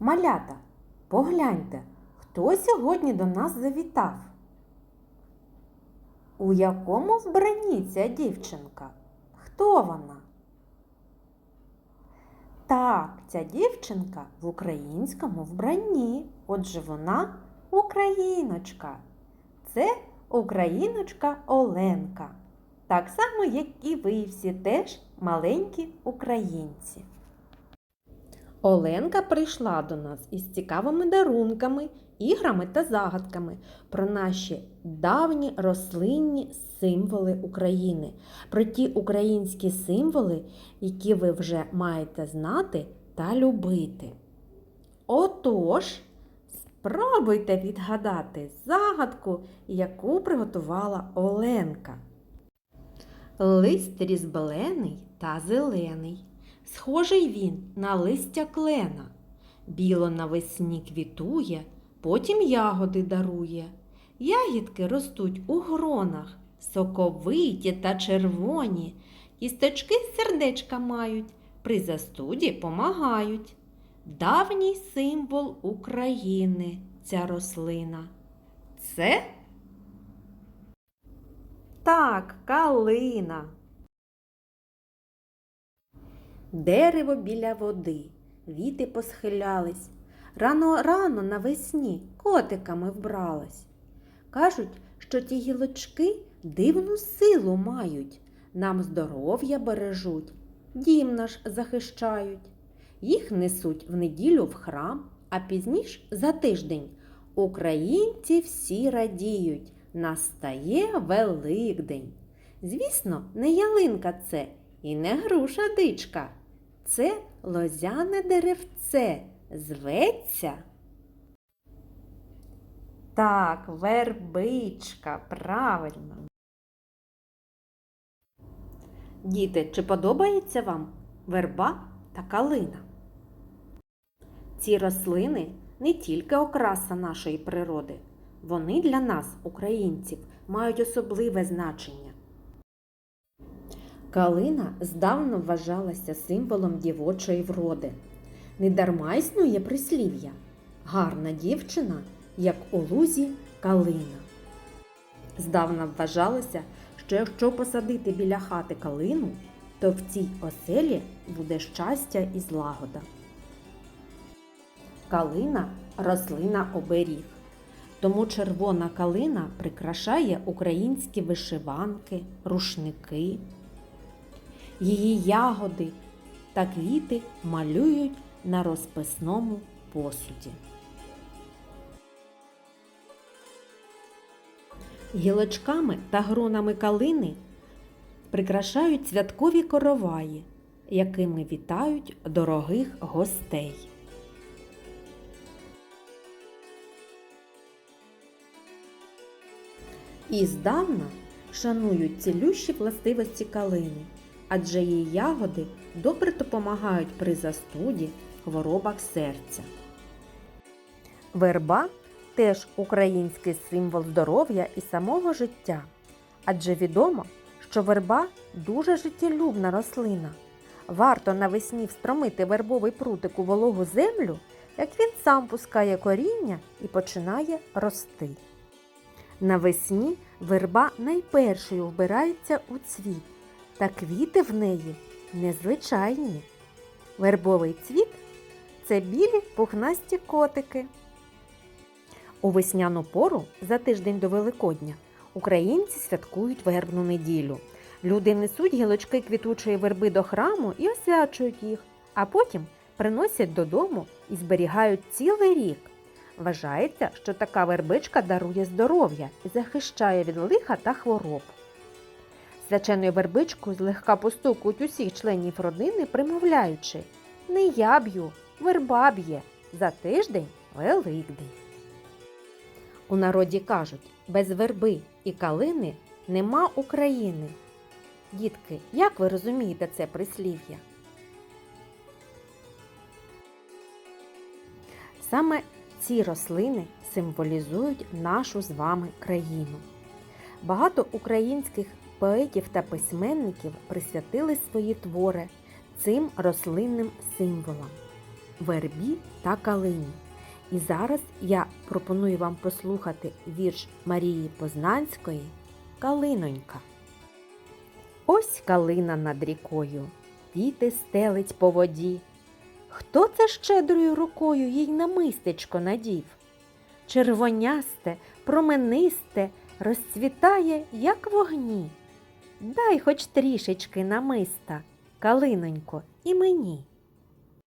Малята, погляньте, хто сьогодні до нас завітав? У якому вбранні ця дівчинка? Хто вона? Так, ця дівчинка в українському вбранні. Отже, вона україночка. Це україночка Оленка. Так само, як і ви всі теж маленькі українці. Оленка прийшла до нас із цікавими дарунками, іграми та загадками про наші давні рослинні символи України, про ті українські символи, які ви вже маєте знати та любити. Отож, спробуйте відгадати загадку, яку приготувала Оленка. Лист різбелений та зелений. Схожий він на листя клена. Біло навесні квітує, потім ягоди дарує. Ягідки ростуть у гронах, соковиті та червоні. Кісточки сердечка мають, при застуді помагають. Давній символ України ця рослина. Це так, калина. Дерево біля води, віти посхилялись. Рано рано навесні котиками вбралась. Кажуть, що ті гілочки дивну силу мають, нам здоров'я бережуть, дім наш захищають. Їх несуть в неділю в храм, а пізніш за тиждень українці всі радіють. Настає Великдень. Звісно, не ялинка це і не груша дичка. Це лозяне деревце зветься. Так, вербичка, правильно. Діти, чи подобається вам верба та калина? Ці рослини не тільки окраса нашої природи. Вони для нас, українців, мають особливе значення. Калина здавна вважалася символом дівочої вроди. Недарма існує прислів'я гарна дівчина, як у лузі калина. Здавна вважалося, що якщо посадити біля хати калину, то в цій оселі буде щастя і злагода. Калина рослина оберіг. Тому червона калина прикрашає українські вишиванки, рушники. Її ягоди та квіти малюють на розписному посуді. Гілочками та гронами калини прикрашають святкові короваї, якими вітають дорогих гостей. І здавна шанують цілющі властивості калини, адже її ягоди добре допомагають при застуді, хворобах серця. Верба теж український символ здоров'я і самого життя, адже відомо, що верба дуже життєлюбна рослина. Варто навесні встромити вербовий прутик у вологу землю, як він сам пускає коріння і починає рости. Навесні верба найпершою вбирається у цвіт, та квіти в неї незвичайні. Вербовий цвіт це білі пухнасті котики. У весняну пору за тиждень до Великодня українці святкують вербну неділю. Люди несуть гілочки квітучої верби до храму і освячують їх, а потім приносять додому і зберігають цілий рік. Вважається, що така вербичка дарує здоров'я і захищає від лиха та хвороб. Свяченою вербичкою злегка постукують усіх членів родини, примовляючи Не я б'ю, верба б'є, за тиждень Великдень. У народі кажуть, без верби і калини нема України. Дітки, як ви розумієте це прислів'я? Саме ці рослини символізують нашу з вами країну. Багато українських поетів та письменників присвятили свої твори цим рослинним символам. вербі та калині. І зараз я пропоную вам послухати вірш Марії Познанської Калинонька. Ось калина над рікою, віти стелить по воді. Хто це щедрою рукою їй намистечко надів? Червонясте, променисте, розцвітає, як вогні. Дай хоч трішечки намиста, калинонько, і мені.